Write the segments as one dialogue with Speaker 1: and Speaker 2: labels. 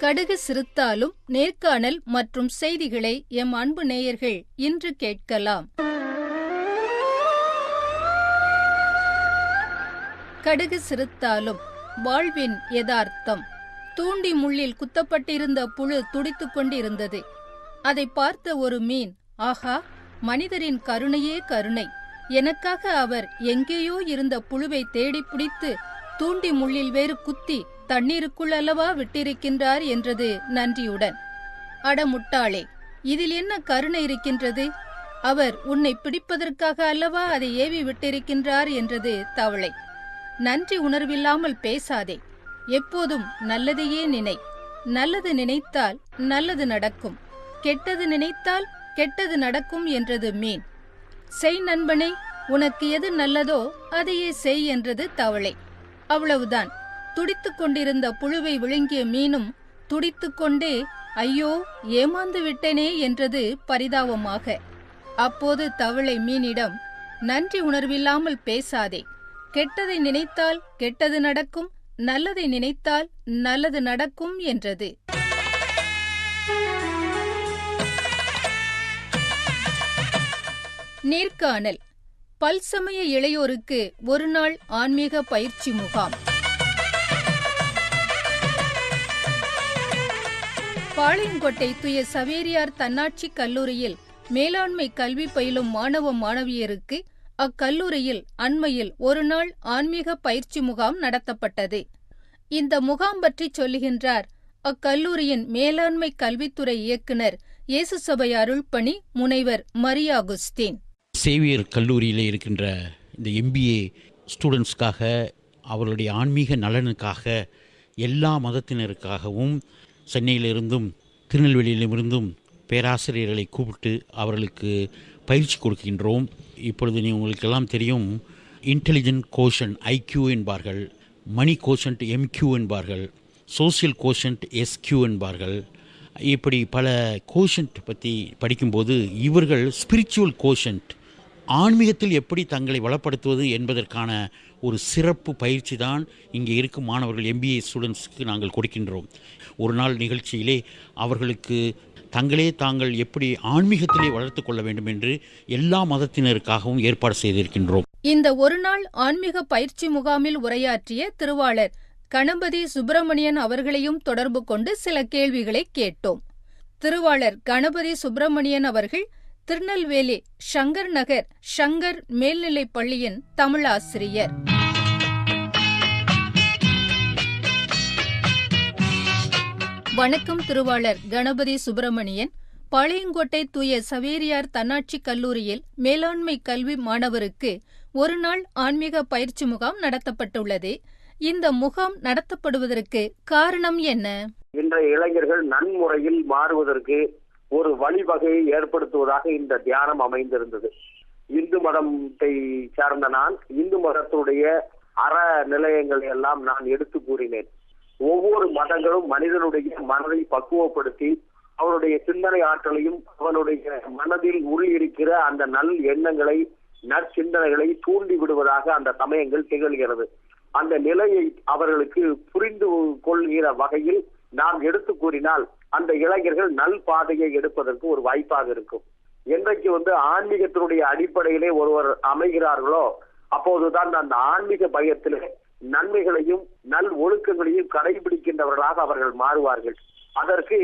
Speaker 1: கடுகு சிறுத்தாலும் நேர்காணல் மற்றும் செய்திகளை எம் அன்பு நேயர்கள் இன்று கேட்கலாம். கடுகு சிறுத்தாலும் வாழ்வின் யதார்த்தம். தூண்டி முள்ளில் குத்தப்பட்டிருந்த புழு துடித்துக் கொண்டிருந்தது. அதை பார்த்த ஒரு மீன் ஆஹா மனிதரின் கருணையே கருணை. எனக்காக அவர் எங்கேயோ இருந்த புழுவை தேடிப் பிடித்து தூண்டி முள்ளில் வேறு குத்தி தண்ணீருக்குள் அல்லவா விட்டிருக்கின்றார் என்றது நன்றியுடன். அட முட்டாளே இதில் என்ன கருணை இருக்கின்றது? அவர் உன்னை பிடிப்பதற்காக அல்லவா அதை ஏவி விட்டிருக்கின்றார் என்றது தவளை. நன்றி உணர்வில்லாமல் பேசாதே எப்போதும் நல்லதையே நினை. நல்லது நினைத்தால் நல்லது நடக்கும். கெட்டது நினைத்தால் கெட்டது நடக்கும் என்றது மீன். செய் நண்பனே உனக்கு எது நல்லதோ அதையே செய் என்றது தவளை. அவ்வளவுதான். துடித்துக் கொண்டிருந்த புழுவை விழுங்கிய மீனும் துடித்துக் கொண்டே ஐயோ ஏமாந்து விட்டேனே என்றது பரிதாபமாக. அப்போது தவளை மீனிடம் நன்றி உணர்வில்லாமல் பேசாதே. கெட்டதை நினைத்தால் கெட்டது நடக்கும் நல்லதை நினைத்தால் நல்லது நடக்கும் என்றது. நேர்காணல். பல்சமய இளையோருக்கு ஒருநாள் ஆன்மீக பயிற்சி முகாம். பாளையங்கோட்டை துய சவேரியார் தன்னாட்சி கல்லூரியில் மேலாண்மை கல்வி பயிலும் மாணவ மாணவியருக்கு அக்கல்லூரியில் அண்மையில் ஒருநாள் ஆன்மீக பயிற்சி முகாம் நடத்தப்பட்டது. இந்த முகாம் பற்றி சொல்லுகின்றார் அக்கல்லூரியின் மேலாண்மை கல்வித்துறை இயக்குனர் இயேசு சபை அருள்பணி முனைவர் மரியா அகுஸ்தீன்.
Speaker 2: சேவியர் கல்லூரியில் இருக்கின்ற இந்த எம்பிஏ ஸ்டூடெண்ட்ஸ்க்காக அவர்களுடைய ஆன்மீக நலனுக்காக எல்லா மதத்தினருக்காகவும் சென்னையிலிருந்தும் திருநெல்வேலியிலிருந்தும் பேராசிரியர்களை கூப்பிட்டு அவர்களுக்கு பயிற்சி கொடுக்கின்றோம். இப்பொழுது நீ உங்களுக்கெல்லாம் தெரியும் இன்டெலிஜென்ட் கோஷன் ஐக்யூ என்பார்கள் மணி கோஷன்ட் எம்கியூ என்பார்கள் சோசியல் கோஷன்ட் எஸ்கியூ என்பார்கள். இப்படி பல கோஷன்ட் பற்றி படிக்கும்போது இவர்கள் ஸ்பிரிச்சுவல் கோஷன்ட் ஆன்மீகத்தில் எப்படி தங்களை வளப்படுத்துவது என்பதற்கான ஒரு சிறப்பு பயிற்சி தான் இங்கே இருக்கும் மாணவர்கள் எம்பிஏ ஸ்டூடெண்ட்ஸ்க்கு நாங்கள் கொடுக்கின்றோம். ஒரு நாள் நிகழ்ச்சியிலே அவர்களுக்கு தங்களே தாங்கள் எப்படி ஆன்மீகத்திலே வளர்த்து கொள்ள வேண்டும் என்று எல்லா மதத்தினருக்காகவும் ஏற்பாடு செய்திருக்கின்றோம்.
Speaker 1: இந்த ஒருநாள் ஆன்மீக பயிற்சி முகாமில் உரையாற்றிய திருவாளர் கணபதி சுப்பிரமணியன் அவர்களையும் தொடர்பு கொண்டு சில கேள்விகளை கேட்டோம். திருவாளர் கணபதி சுப்பிரமணியன் அவர்கள் திருநெல்வேலி சங்கர் நகர் சங்கர் மேல்நிலைப் பள்ளியின் தமிழாசிரியர் வணக்கம் திருவாளர் கணபதி சுப்பிரமணியன். பாளையங்கோட்டை தூய சவேரியார் தன்னாட்சி கல்லூரியில் மேலாண்மை கல்வி மாணவருக்கு ஒருநாள் ஆன்மீக பயிற்சி முகாம் நடத்தப்பட்டுள்ளது. இந்த முகாம் நடத்தப்படுவதற்கு காரணம் என்ன?
Speaker 3: இன்றைய இளைஞர்கள் நன்முறையில் மாறுவதற்கு ஒரு வழிவகையை ஏற்படுத்துவதாக இந்த தியானம் அமைந்திருந்தது. இந்து மதத்தை சார்ந்த நான் இந்து மதத்துடைய அற நிலையங்களை எல்லாம் நான் எடுத்து கூறினேன். ஒவ்வொரு மதங்களும் மனிதனுடைய மனதை பக்குவப்படுத்தி அவனுடைய சிந்தனை ஆற்றலையும் அவனுடைய மனதில் உள்ளிருக்கிற அந்த நல் எண்ணங்களை நற்சிந்தனைகளை தூண்டி விடுவதாக அந்த சமயங்கள் திகழ்கிறது. அந்த நிலையை அவர்களுக்கு புரிந்து கொள்கிற வகையில் நாம் எடுத்து கூறினால் அந்த இளைஞர்கள் நல் பாதையை எடுப்பதற்கு ஒரு வாய்ப்பாக இருக்கும். என்றைக்கு வந்து ஆன்மீகத்தினுடைய அடிப்படையிலே ஒருவர் அமைகிறார்களோ அப்போதுதான் அந்த ஆன்மீக பயத்திலே நன்மைகளையும் நல் ஒழுக்கங்களையும் கடைபிடிக்கின்றவர்களாக அவர்கள் மாறுவார்கள். அதற்கு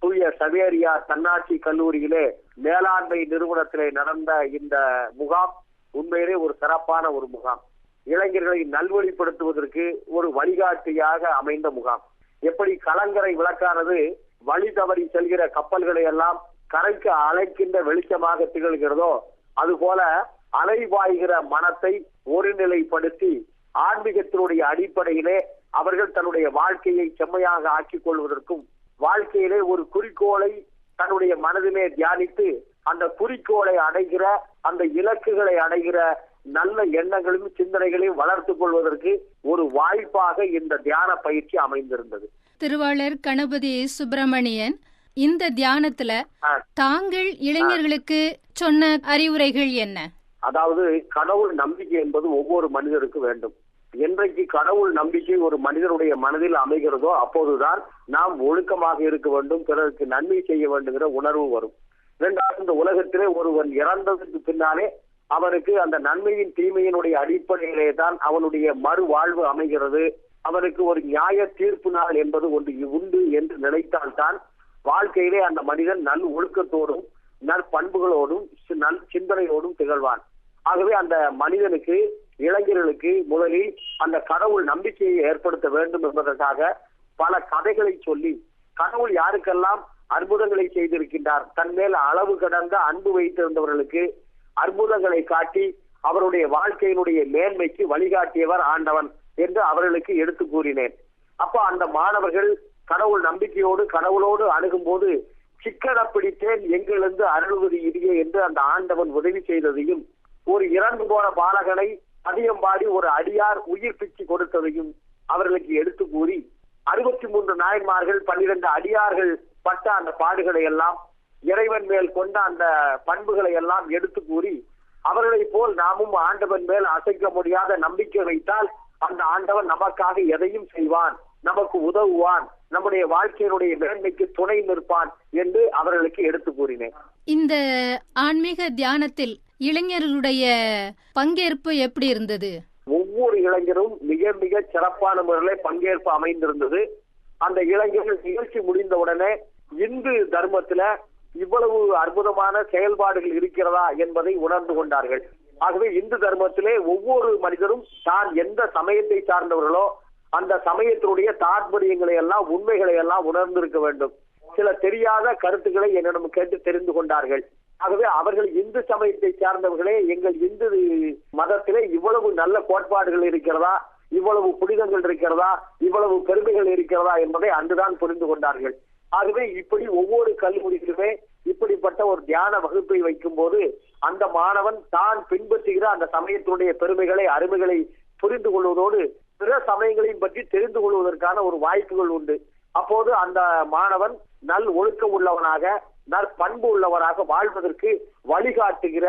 Speaker 3: தூய சவேரியா தன்னாட்சி கல்லூரியிலே மேலாண்மை நிறுவனத்திலே நடந்த இந்த முகாம் உண்மையிலே ஒரு சிறப்பான ஒரு முகாம். இளைஞர்களை நல்வழிப்படுத்துவதற்கு ஒரு வழிகாட்டியாக அமைந்த முகாம். எப்படி கலங்கரை விளக்கானது வழி தவறி செல்கிற கப்பல்களை எல்லாம் கரைக்கு அழைக்கின்ற வெளிச்சமாக திகழ்கிறதோ அதுபோல அலைவாய்கிற மனத்தை ஒருநிலைப்படுத்தி ஆன்மீகத்தினுடைய அடிப்படையிலே அவர்கள் தன்னுடைய வாழ்க்கையை செம்மையாக ஆக்கிக் கொள்வதற்கும் வாழ்க்கையிலே ஒரு குறிக்கோளை தன்னுடைய மனதிலே தியானித்து அந்த குறிக்கோளை அடைகிற அந்த இலக்குகளை அடைகிற நல்ல எண்ணங்களையும் சிந்தனைகளையும் வளர்த்துக் கொள்வதற்கு ஒரு வாய்ப்பாக இந்த தியான பயிற்சி அமைந்திருந்தது.
Speaker 1: திருவாளர் கணபதி சுப்பிரமணியன் இந்த தியானத்துல. தாங்கள் இளைஞர்களுக்கு சொன்ன அறிவுரைகள் என்ன?
Speaker 3: அதாவது கடவுள் நம்பிக்கை என்பது ஒவ்வொரு மனிதருக்கும் வேண்டும். என்றைக்கு கடவுள் நம்பிக்கை ஒரு மனிதனுடைய மனதில் அமைகிறதோ அப்போதுதான் நாம் ஒழுக்கமாக இருக்க வேண்டும் பிறருக்கு நன்மை செய்ய வேண்டுங்கிற உணர்வு வரும். இரண்டாவது இந்த உலகத்திலே ஒருவன் இறந்ததுக்கு பின்னாலே அவனுக்கு அந்த நன்மையின் தீமையினுடைய அடிப்படையிலே தான் அவனுடைய மறுவாழ்வு அமைகிறது. அவனுக்கு ஒரு நியாய தீர்ப்பு நாள் என்பது ஒன்று உண்டு என்று நினைத்தால்தான் வாழ்க்கையிலே அந்த மனிதன் நல் ஒழுக்கத்தோடும் நற்பண்புகளோடும் சி- நல் சிந்தனையோடும் திகழ்வான். ஆகவே அந்த மனிதனுக்கு இளைஞர்களுக்கு முதலில் அந்த கடவுள் நம்பிக்கையை ஏற்படுத்த வேண்டும் என்பதற்காக பல கதைகளை சொல்லி கடவுள் யாருக்கெல்லாம் அற்புதங்களை செய்திருக்கின்றார் தன் மேல் அளவு கடந்த அன்பு வைத்திருந்தவர்களுக்கு அற்புதங்களை காட்டி அவருடைய வாழ்க்கையினுடைய மேன்மைக்கு வழிகாட்டியவர் ஆண்டவன். என்று அவர்களுக்கு எடுத்து கூறினேன். அப்ப அந்த மாணவர்கள் கடவுள் நம்பிக்கையோடு கடவுளோடு அணுகும் போது சிக்கன பிடித்தேன் எங்கிருந்து அருள்வது இடியே என்று அந்த ஆண்டவன் உதவி செய்ததையும் ஒரு இறந்து போன பாலகனை அதிகம் பாடி ஒரு அடியார் உயிர் பிச்சு கொடுத்ததையும் அவர்களுக்கு எடுத்து கூறி அறுபத்தி மூன்று நாயன்மார்கள் பன்னிரண்டு அடியார்கள் பட்ட அந்த பாடுகளை எல்லாம் இறைவன் மேல் கொண்ட அந்த பண்புகளை எல்லாம் எடுத்து கூறி அவர்களைப் போல் நாமும் ஆண்டவன் மேல் அசைக்க முடியாத நம்பிக்கை வைத்தால் அந்த ஆண்டவன் நமக்காக எதையும் செய்வான் நமக்கு உதவுவான் நம்முடைய வாழ்க்கையினுடைய மேன்மைக்கு துணை நிற்பான் என்று அவர்களுக்கு எடுத்து கூறினேன்.
Speaker 1: இந்த ஆன்மீக தியானத்தில் இளைஞர்களுடைய பங்கேற்பு எப்படி இருந்தது?
Speaker 3: ஒவ்வொரு இளைஞரும் மிக மிக சிறப்பான முறையில் பங்கேற்பு அமைந்திருந்தது. அந்த இளைஞர்கள் நிகழ்ச்சி முடிந்தவுடனே இந்து தர்மத்துல இவ்வளவு அற்புதமான செயல்பாடுகள் இருக்கிறதா என்பதை உணர்ந்து கொண்டார்கள். ஆகவே இந்து தர்மத்திலே ஒவ்வொரு மனிதரும் தான் எந்த சமயத்தை சார்ந்தவர்களோ அந்த சமயத்தினுடைய தாற்பரியங்களை எல்லாம் உண்மைகளை எல்லாம் உணர்ந்திருக்க வேண்டும். சில தெரியாத கருத்துக்களை என்னிடம் கேட்டு தெரிந்து கொண்டார்கள். ஆகவே அவர்கள் இந்து சமயத்தை சார்ந்தவர்களே எங்கள் இந்து மதத்திலே இவ்வளவு நல்ல கோட்பாடுகள் இருக்கிறதா இவ்வளவு புனிதங்கள் இருக்கிறதா இவ்வளவு பெருமைகள் இருக்கிறதா என்பதை அன்றுதான் புரிந்து கொண்டார்கள். ஆகவே இப்படி ஒவ்வொரு கல்லூரியிலுமே இப்படிப்பட்ட ஒரு தியான வகுப்பை வைக்கும் போது அந்த மாணவன் தான் பின்பற்றுகிற அந்த சமயத்தினுடைய பெருமைகளை அருமைகளை புரிந்து கொள்வதோடு பிற சமயங்களையும் பற்றி தெரிந்து கொள்வதற்கான ஒரு வாய்ப்புகள் உண்டு. அப்போது அந்த மாணவன் நல் ஒழுக்கம் உள்ளவனாக நற்பண்பு உள்ளவராக வாழ்வதற்கு வழிகாட்டுகிற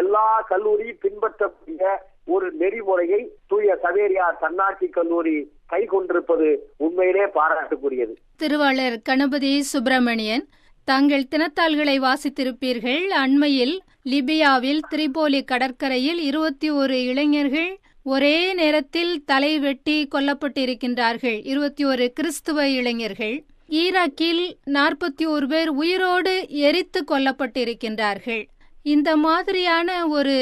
Speaker 3: எல்லா கல்லூரியும் பின்பற்றக்கூடிய ஒரு நெறிமுறையை தூய சவேரியார் தன்னாட்சி கல்லூரி கை கொண்டிருப்பது உண்மையிலே பாராட்டுக்குரியது.
Speaker 1: திருவாளர் கணபதி சுப்பிரமணியன் தாங்கள் தினத்தாள்களை வாசித்திருப்பீர்கள் அண்மையில் லிபியாவில் திரிபோலி கடற்கரையில் இருபத்தி ஒரு இளைஞர்கள் ஒரே நேரத்தில் தலை வெட்டி கொல்லப்பட்டிருக்கின்றார்கள். இருபத்தி ஒரு கிறிஸ்துவ இளைஞர்கள் ஈராக்கில் நாற்பத்தி ஒரு பேர் உயிரோடு எரித்து கொல்லப்பட்டிருக்கின்றார்கள். இந்த மாதிரியான ஒரு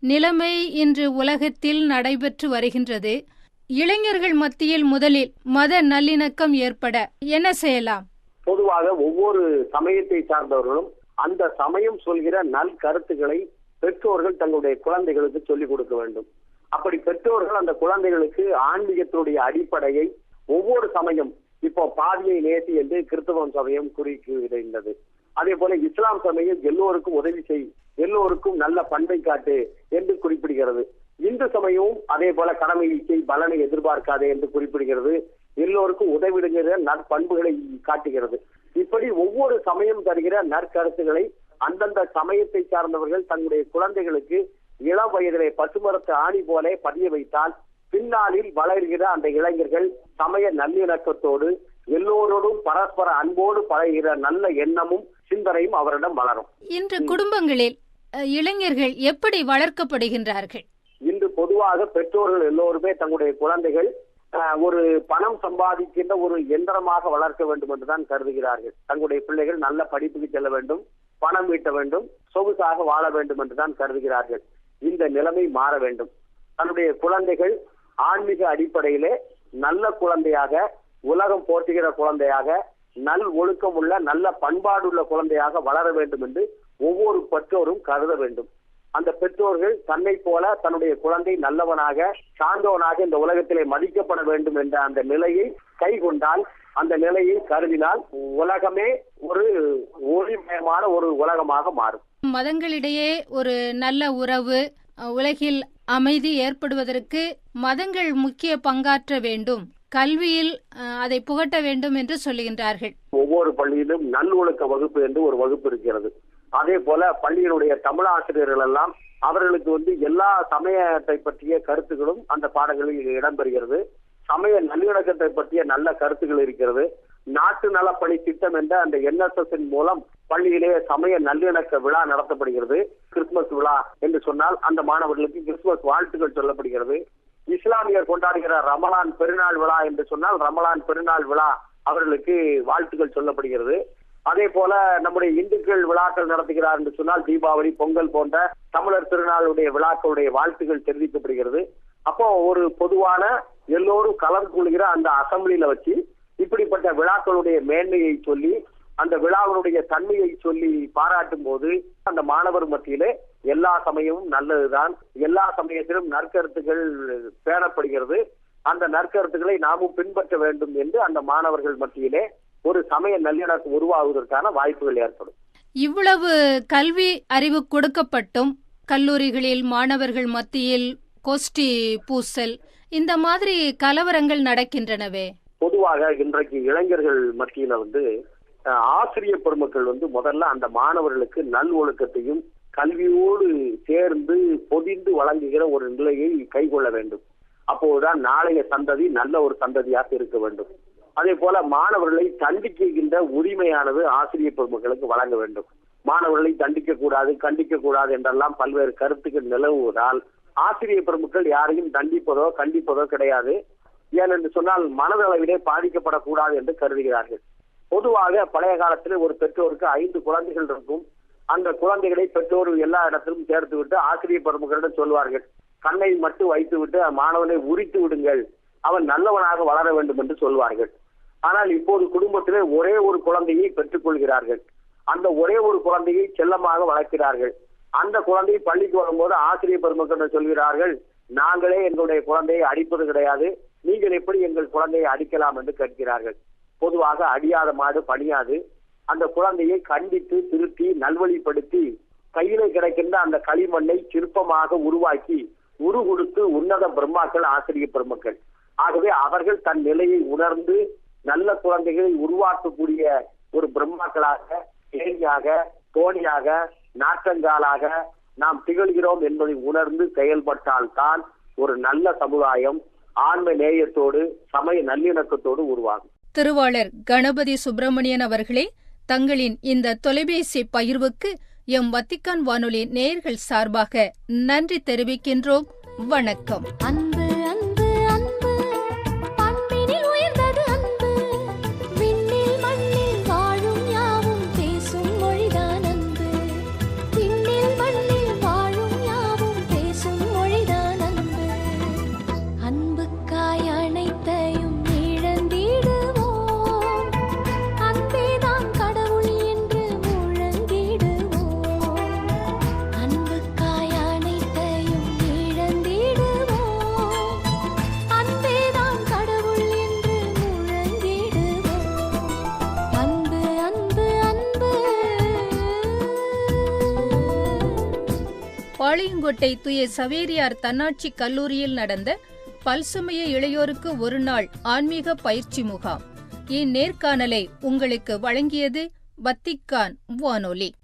Speaker 1: நிலைமை இன்று உலகத்தில் நடைபெற்று வருகின்றது. இளைஞர்கள் மத்தியில் முதலில் மத நல்லிணக்கம் ஏற்பட என்ன செய்யலாம்?
Speaker 3: பொதுவாக ஒவ்வொரு சமயத்தை சார்ந்தவர்களும் அந்த சமயம் சொல்கிற நல் கருத்துக்களை பெற்றோர்கள் தங்களுடைய குழந்தைகளுக்கு சொல்லிக் கொடுக்க வேண்டும். அப்படி பெற்றோர்கள் அந்த குழந்தைகளுக்கு ஆன்மீகத்தினுடைய அடிப்படையை ஒவ்வொரு சமயம் இப்போ பாதியை நேசி என்று கிறிஸ்தவம் சமயம் குறிக்கிறது அதே போல இஸ்லாம் சமயம் எல்லோருக்கும் உதவி செய் எல்லோருக்கும் நல்ல பண்பை காட்டு என்று குறிப்பிடுகிறது. இந்து சமயமும் அதே போல கடமையை செய் பலனை எதிர்பார்க்காதே என்று குறிப்பிடுகிறது. எல்லோருக்கும் உதவிடுகிற நற்பண்புகளை காட்டுகிறது. இப்படி ஒவ்வொரு சமயம் தருகிற நற்கருத்துக்களை அந்தந்த சமயத்தை சார்ந்தவர்கள் தங்களுடைய குழந்தைகளுக்கு இளம் வயதிலே பசுமரத்து ஆணி போல பதிய வைத்தால் பின்னாளில் வளர்கிற அந்த இளைஞர்கள் சமய நல்லிணக்கத்தோடு எல்லோரோடும் பரஸ்பர அன்போடு பழகுகிற நல்ல எண்ணமும் சிந்தனையும் அவரிடம் வளரும்.
Speaker 1: இன்று குடும்பங்களில் இளைஞர்கள் எப்படி வளர்க்கப்படுகின்றார்கள்?
Speaker 3: இன்று பொதுவாக பெற்றோர்கள் எல்லோருமே தங்களுடைய குழந்தைகள் ஒரு பணம் சம்பாதிக்கின்ற ஒரு எந்திரமாக வளர்க்க வேண்டும் என்றுதான் கருதுகிறார்கள். தங்களுடைய பிள்ளைகள் நல்ல படிப்புக்கு செல்ல வேண்டும் பணம் ஈட்ட வேண்டும் சொகுசாக வாழ வேண்டும் என்றுதான் கருதுகிறார்கள். இந்த நிலைமை மாற வேண்டும். தன்னுடைய குழந்தைகள் ஆன்மீக அடிப்படையிலே நல்ல குழந்தையாக உலகம் போற்றுகிற குழந்தையாக நல் ஒழுக்கம் உள்ள நல்ல பண்பாடுள்ள குழந்தையாக வளர வேண்டும் என்று ஒவ்வொரு பெற்றோரும் கருத வேண்டும். அந்த பெற்றோர்கள் தன்னை போல தன்னுடைய குழந்தை நல்லவனாக சார்ந்தவனாக இந்த உலகத்திலே மதிக்கப்பட வேண்டும் என்ற அந்த நிலையை கைகொண்டால் அந்த நிலையை கருதினால் உலகமே ஒரு ஒளிமயமான ஒரு உலகமாக மாறும்.
Speaker 1: மதங்களிடையே ஒரு நல்ல உறவு உலகில் அமைதி ஏற்படுவதற்கு மதங்கள் முக்கிய பங்காற்ற வேண்டும். கல்வியில் அதை புகட்ட வேண்டும் என்று சொல்லுகின்றார்கள்.
Speaker 3: ஒவ்வொரு பள்ளியிலும் நல்லொழுக்க வகுப்பு என்று ஒரு வகுப்பு இருக்கிறது. அதே போல பள்ளியினுடைய தமிழ் ஆசிரியர்கள் எல்லாம் அவர்களுக்கு வந்து எல்லா சமயத்தை பற்றிய கருத்துக்களும் அந்த பாடங்களில் இடம்பெறுகிறது. சமய நல்லிணக்கத்தை பற்றிய நல்ல கருத்துக்கள் இருக்கிறது. நாட்டு நலப்பணி திட்டம் என்ற அந்த என்எஸ்எஸ் மூலம் பள்ளியிலே சமய நல்லிணக்க விழா நடத்தப்படுகிறது. கிறிஸ்துமஸ் விழா என்று சொன்னால் அந்த மாணவர்களுக்கு கிறிஸ்துமஸ் வாழ்த்துக்கள் சொல்லப்படுகிறது. இஸ்லாமியர் கொண்டாடுகிற ரமலான் பெருநாள் விழா என்று சொன்னால் ரமலான் பெருநாள் விழா அவர்களுக்கு வாழ்த்துக்கள் சொல்லப்படுகிறது. அதே போல நம்முடைய இந்துக்கள் விழாக்கள் நடத்துகிறார் என்று சொன்னால் தீபாவளி பொங்கல் போன்ற தமிழர் திருநாளுடைய விழாக்களுடைய வாழ்த்துக்கள் தெரிவிக்கப்படுகிறது. அப்போ ஒரு பொதுவான எல்லோரும் கலந்து கொள்கிற அந்த அசம்பிளியில வச்சு இப்படிப்பட்ட விழாக்களுடைய மேன்மையை சொல்லி அந்த விழாவினுடைய தன்மையை சொல்லி பாராட்டும் போது அந்த மாணவர் மத்தியிலே எல்லா சமயமும் நல்லதுதான். எல்லா சமயத்திலும் நற்கருத்துகள் பேணப்படுகிறது. அந்த நற்கருத்துக்களை நாமும் பின்பற்ற வேண்டும் என்று அந்த மாணவர்கள் மத்தியிலே ஒரு சமய நல்லிணக்கம் உருவாகுவதற்கான வாய்ப்புகள் ஏற்படும்.
Speaker 1: இவ்வளவு கல்வி அறிவு கொடுக்கப்பட்டும் கல்லூரிகளில் மாணவர்கள் மத்தியில் கோஷ்டி பூசல் இந்த மாதிரி கலவரங்கள் நடக்கின்றனவே?
Speaker 3: பொதுவாக இன்றைக்கு இளைஞர்கள் மத்தியில வந்து அஹ், ஆசிரிய பெருமக்கள் வந்து முதல்ல அந்த மாணவர்களுக்கு நல் ஒழுக்கத்தையும் கல்வியோடு சேர்ந்து பொதிந்து வழங்குகிற ஒரு நிலையை கைக்கொள்ள வேண்டும். அப்போதுதான் நாளைய சந்ததி நல்ல ஒரு சந்ததியாக இருக்க வேண்டும். அதே போல மாணவர்களை தண்டிக்கின்ற உரிமையானது ஆசிரியர் பெருமக்களுக்கு வழங்க வேண்டும். மாணவர்களை தண்டிக்க கூடாது கண்டிக்க கூடாது என்றெல்லாம் பல்வேறு கருத்துக்கள் நிலவுவதால் ஆசிரிய பெருமக்கள் யாரையும் தண்டிப்பதோ கண்டிப்பதோ கிடையாது. ஏனென்று சொன்னால் மனதளவிலே பாதிக்கப்படக்கூடாது என்று கருதுகிறார்கள். பொதுவாக பழைய காலத்தில் ஒரு பெற்றோருக்கு ஐந்து குழந்தைகள் இருக்கும். அந்த குழந்தைகளை பெற்றோர் எல்லா இடத்திலும் சேர்த்து விட்டு ஆசிரியர் பெருமக்களிடம் சொல்வார்கள் கண்ணை மட்டும் வைத்து விட்டு மாணவனை உரித்து விடுங்கள். அவன் நல்லவனாக வளர வேண்டும் என்று சொல்வார்கள். ஆனால் இப்போது குடும்பத்திலே ஒரே ஒரு குழந்தையை பெற்றுக் கொள்கிறார்கள் அந்த ஒரே ஒரு குழந்தையை செல்லமாக வளர்க்கிறார்கள். அந்த குழந்தை பள்ளிக்கு வரும்போது ஆசிரியர் பெருமக்கள் சொல்கிறார்கள் நாங்களே எங்களுடைய குழந்தையை அடிப்பது கிடையாது. நீங்கள் எப்படி எங்கள் குழந்தையை அடிக்கலாம்? என்று கேட்கிறார்கள். பொதுவாக அடியாத மாடு பணியாது. அந்த குழந்தையை கண்டித்து திருத்தி நல்வழிப்படுத்தி கையில கிடைக்கின்ற அந்த களிமண்ணை சிற்பமாக உருவாக்கி உரு கொடுத்து உன்னத பிரம்மாக்கள் ஆசிரியர் பெருமக்கள். ஆகவே அவர்கள் தன் நிலையை உணர்ந்து நல்ல குழந்தைகளை உருவாக்கக்கூடிய ஒரு பிரம்மாக்களாக ஏரியாக தோணியாக நாற்றங்காலாக நாம் திகழ்கிறோம் என்பதை உணர்ந்து செயல்பட்டால் தான் ஒரு நல்ல சமுதாயம் ஆன்ம நேயத்தோடு சமய நல்லிணக்கத்தோடு உருவாகும்.
Speaker 1: திருவாளர் கணபதி சுப்பிரமணியன் அவர்களே தங்களின் இந்த தொலைபேசி பகிர்வுக்கு எம் வத்திக்கான் வானொலி நேயர்கள் சார்பாக நன்றி தெரிவிக்கின்றோம். வணக்கம்.
Speaker 4: அன்பு
Speaker 1: பாளையங்கோட்டை துய சவேரியார் தன்னாட்சி கல்லூரியில் நடந்த பல்சமய இளையோருக்கு ஒரு நாள் ஆன்மீக பயிற்சி முகாம். இந்நேர்காணலை உங்களுக்கு வழங்கியது வத்திக்கான் வானொலி.